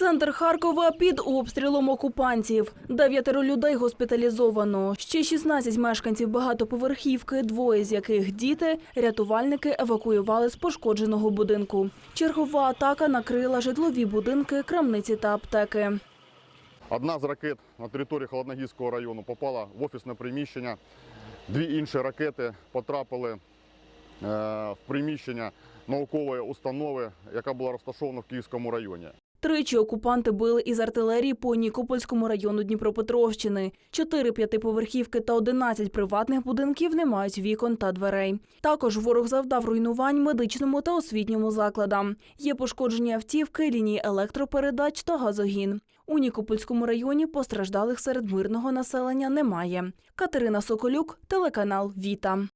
Центр Харкова під обстрілом окупантів. Дев'ятеро людей госпіталізовано. Ще 16 мешканців багатоповерхівки, двоє з яких діти, рятувальники евакуювали з пошкодженого будинку. Чергова атака накрила житлові будинки, крамниці та аптеки. Одна з ракет на території Холодногірського району попала в офісне приміщення. Дві інші ракети потрапили е, в приміщення наукової установи, яка була розташована в Київському районі. Тричі окупанти били із артилерії по Нікопольському району Дніпропетровщини. Чотири п'ятиповерхівки та 11 приватних будинків не мають вікон та дверей. Також ворог завдав руйнувань медичному та освітньому закладам. Є пошкоджені автівки, лінії електропередач та газогін. У Нікопольському районі постраждалих серед мирного населення немає. Катерина Соколюк, телеканал Віта.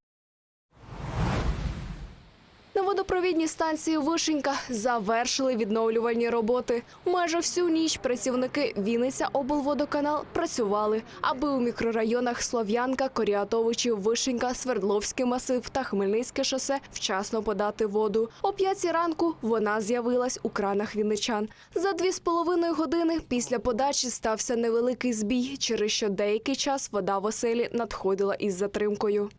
На водопровідній станції Вишенька завершили відновлювальні роботи. Майже всю ніч працівники Вінниця облводоканал працювали, аби у мікрорайонах Слов'янка, Коріатовичів, Вишенька, Свердловський масив та Хмельницьке шосе вчасно подати воду. О п'ятій ранку вона з'явилась у кранах вінничан. За дві з половиною години після подачі стався невеликий збій, через що деякий час вода в оселі надходила із затримкою.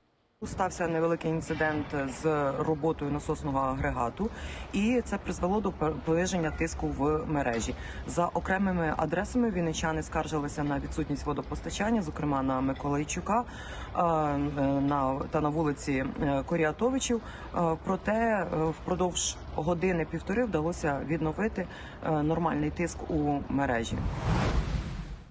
Стався невеликий інцидент з роботою насосного агрегату, і це призвело до пониження тиску в мережі. За окремими адресами вінничани скаржилися на відсутність водопостачання, зокрема на Миколайчука е, на та на вулиці е, Коріатовичів. Е, Проте е, впродовж години півтори вдалося відновити е, нормальний тиск у мережі.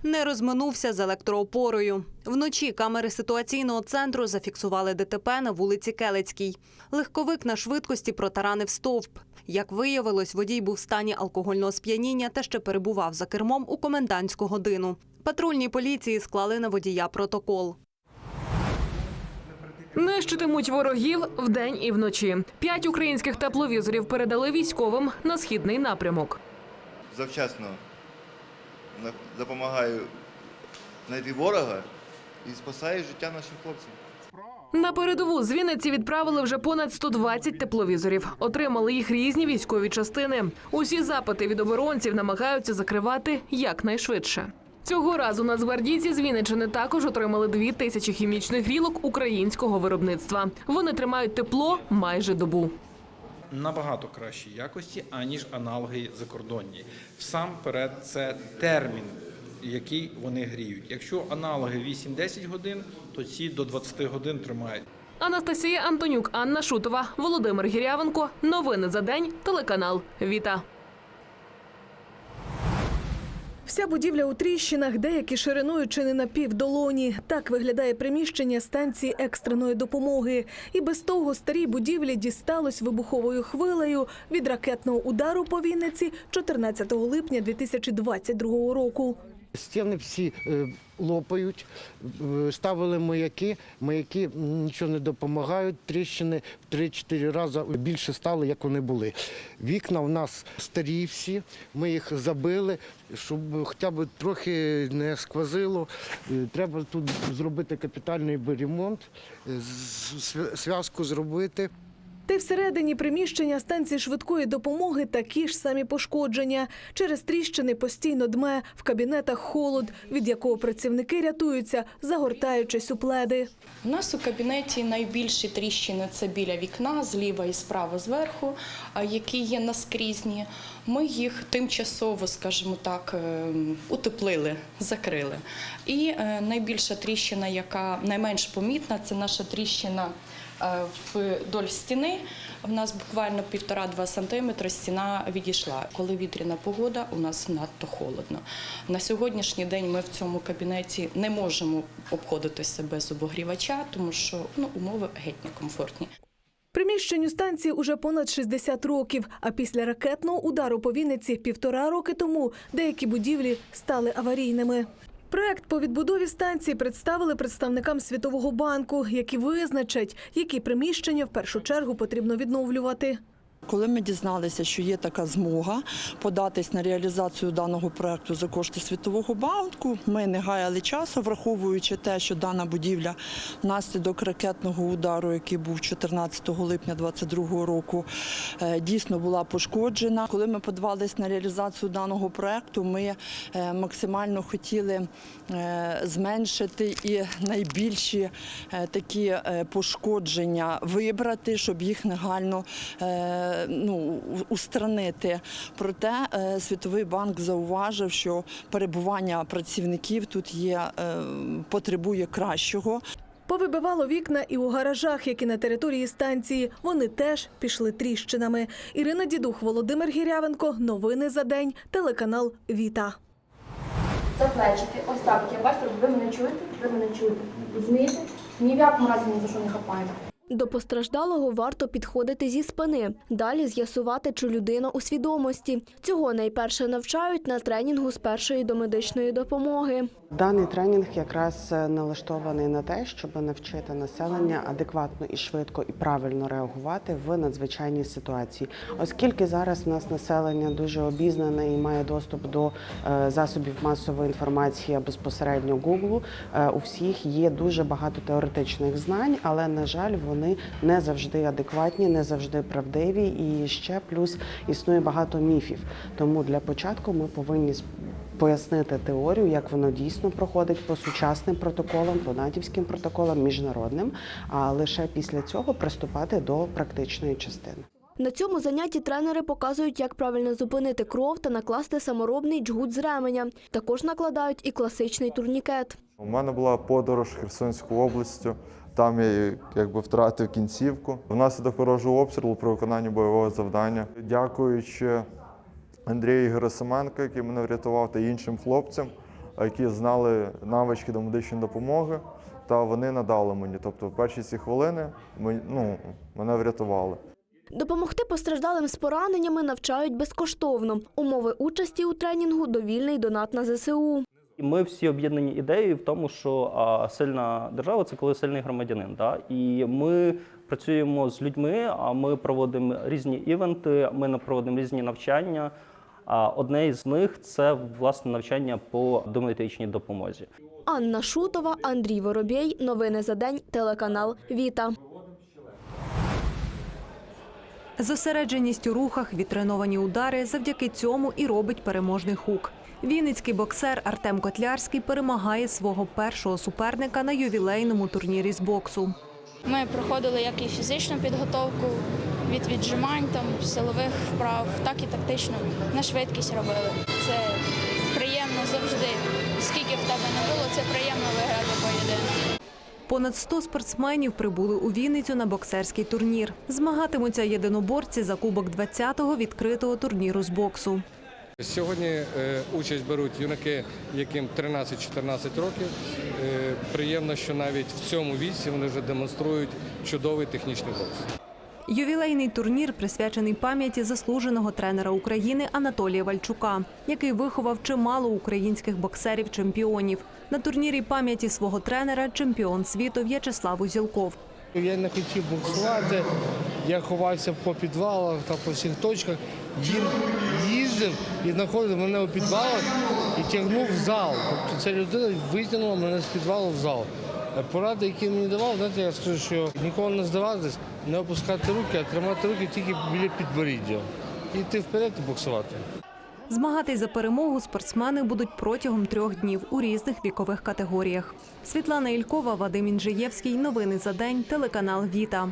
Не розминувся з електроопорою. Вночі камери ситуаційного центру зафіксували ДТП на вулиці Келецькій. Легковик на швидкості протаранив стовп. Як виявилось, водій був в стані алкогольного сп'яніння та ще перебував за кермом у комендантську годину. Патрульній поліції склали на водія протокол. Нищитимуть ворогів вдень і вночі. П'ять українських тепловізорів передали військовим на східний напрямок. завчасно допомагаю знайти ворога і спасаю життя наших хлопців. На передову з Вінниці відправили вже понад 120 тепловізорів. Отримали їх різні військові частини. Усі запити від оборонців намагаються закривати якнайшвидше. Цього разу нацгвардійці з Вінничини також отримали дві тисячі хімічних грілок українського виробництва. Вони тримають тепло майже добу. Набагато кращій якості, аніж аналоги закордонні. Всамперед, це термін, який вони гріють. Якщо аналоги 8-10 годин, то ці до 20 годин тримають. Анастасія Антонюк, Анна Шутова, Володимир Гірявенко. Новини за день. Телеканал Віта. Вся будівля у тріщинах, деякі шириною чи не на півдолоні. Так виглядає приміщення станції екстреної допомоги. І без того старій будівлі дісталось вибуховою хвилею від ракетного удару по Вінниці 14 липня 2022 року. Стіни всі е, лопають, е, ставили маяки, маяки нічого не допомагають, тріщини в 3-4 рази більше стали, як вони були. Вікна в нас старі всі, ми їх забили, щоб хоча б трохи не сквозило. Е, Треба тут зробити капітальний ремонт, зв'язку зробити. Та й всередині приміщення станції швидкої допомоги такі ж самі пошкодження. Через тріщини постійно дме в кабінетах холод, від якого працівники рятуються, загортаючись у пледи. У нас у кабінеті найбільші тріщини це біля вікна, зліва і справа зверху, які є наскрізні. Ми їх тимчасово, скажімо так, е, утеплили, закрили. І е, найбільша тріщина, яка найменш помітна, це наша тріщина вдоль стіни. В нас буквально півтора-два сантиметри стіна відійшла. Коли вітряна погода, у нас надто холодно. На сьогоднішній день ми в цьому кабінеті не можемо обходитися без обогрівача, тому що ну, умови геть некомфортні. Приміщенню станції уже понад 60 років. А після ракетного удару по Вінниці півтора роки тому деякі будівлі стали аварійними. Проект по відбудові станції представили представникам Світового банку, які визначать, які приміщення в першу чергу потрібно відновлювати. Коли ми дізналися, що є така змога податись на реалізацію даного проекту за кошти Світового банку, ми не гаяли часу, враховуючи те, що дана будівля внаслідок ракетного удару, який був 14 липня 2022 року, е, дійсно була пошкоджена. Коли ми подавались на реалізацію даного проекту, ми е, максимально хотіли е, зменшити і найбільші такі пошкодження вибрати, щоб їх негайно ну, устранити. Проте е, Світовий банк зауважив, що перебування працівників тут є, е, потребує кращого. Повибивало вікна і у гаражах, які на території станції. Вони теж пішли тріщинами. Ірина Дідух, Володимир Гірявенко. Новини за день. Телеканал Віта. Це плечики. Ось так. Я бачите, ви мене чуєте? Ви мене чуєте. Розумієте? Ні в якому разі ні за що не хапаємо. До постраждалого варто підходити зі спини. Далі з'ясувати, чи людина у свідомості. Цього найперше навчають на тренінгу з першої домедичної допомоги. Даний тренінг якраз е, налаштований на те, щоб навчити населення адекватно і швидко і правильно реагувати в надзвичайній ситуації, оскільки зараз в нас населення дуже обізнане і має доступ до е, засобів масової інформації безпосередньо Google, е, у всіх є дуже багато теоретичних знань, але на жаль, вони не завжди адекватні, не завжди правдиві, і ще плюс існує багато міфів. Тому для початку ми повинні пояснити теорію, як воно дійсно проходить по сучасним протоколам, по натівським протоколам, міжнародним, а лише після цього приступати до практичної частини. На цьому занятті тренери показують, як правильно зупинити кров та накласти саморобний джгут з ременя. Також накладають і класичний турнікет. У мене була подорож Херсонською областю. Там я якби втратив кінцівку. Внаслідок ворожого обстрілу при виконанні бойового завдання. Дякуючи Андрію Герасименко, який мене врятував, та іншим хлопцям, які знали навички до медичної допомоги, та вони надали мені. Тобто, в перші ці хвилини ми- ну, мене врятували. Допомогти постраждалим з пораненнями навчають безкоштовно. Умови участі у тренінгу довільний донат на ЗСУ. Ми всі об'єднані ідеєю в тому, що а, сильна держава це коли сильний громадянин. Да? І ми працюємо з людьми, а ми проводимо різні івенти, ми проводимо різні навчання. А одне із них це власне навчання по домедичній допомозі. Анна Шутова, Андрій Воробєй. Новини за день. Телеканал Віта. Зосередженість у рухах, відтреновані удари завдяки цьому і робить переможний хук. Вінницький боксер Артем Котлярський перемагає свого першого суперника на ювілейному турнірі з боксу. Ми проходили як і фізичну підготовку від віджимань, там силових вправ, так і тактично на швидкість робили. Це приємно завжди. Скільки в тебе не було, це приємно виграти поєдинок. Понад 100 спортсменів прибули у Вінницю на боксерський турнір. Змагатимуться єдиноборці за кубок 20-го відкритого турніру з боксу. Сьогодні е, участь беруть юнаки, яким 13-14 років. Е, приємно, що навіть в цьому віці вони вже демонструють чудовий технічний бокс. Ювілейний турнір присвячений пам'яті заслуженого тренера України Анатолія Вальчука, який виховав чимало українських боксерів-чемпіонів. На турнірі пам'яті свого тренера чемпіон світу В'ячеслав Узілков. Я не хотів боксувати, я ховався по підвалах та по всіх точках. Він їздив і знаходив мене у підвалах і тягнув в зал. Тобто ця людина витягнула мене з підвалу в зал. Е, Поради, які мені давав, знаєте, я скажу, що ніколи не здаватись, не опускати руки, а тримати руки тільки біля підборіддя. І йти вперед і боксувати. Змагатись за перемогу спортсмени будуть протягом трьох днів у різних вікових категоріях. Світлана Ількова, Вадим Інжиєвський. Новини за день. Телеканал Віта.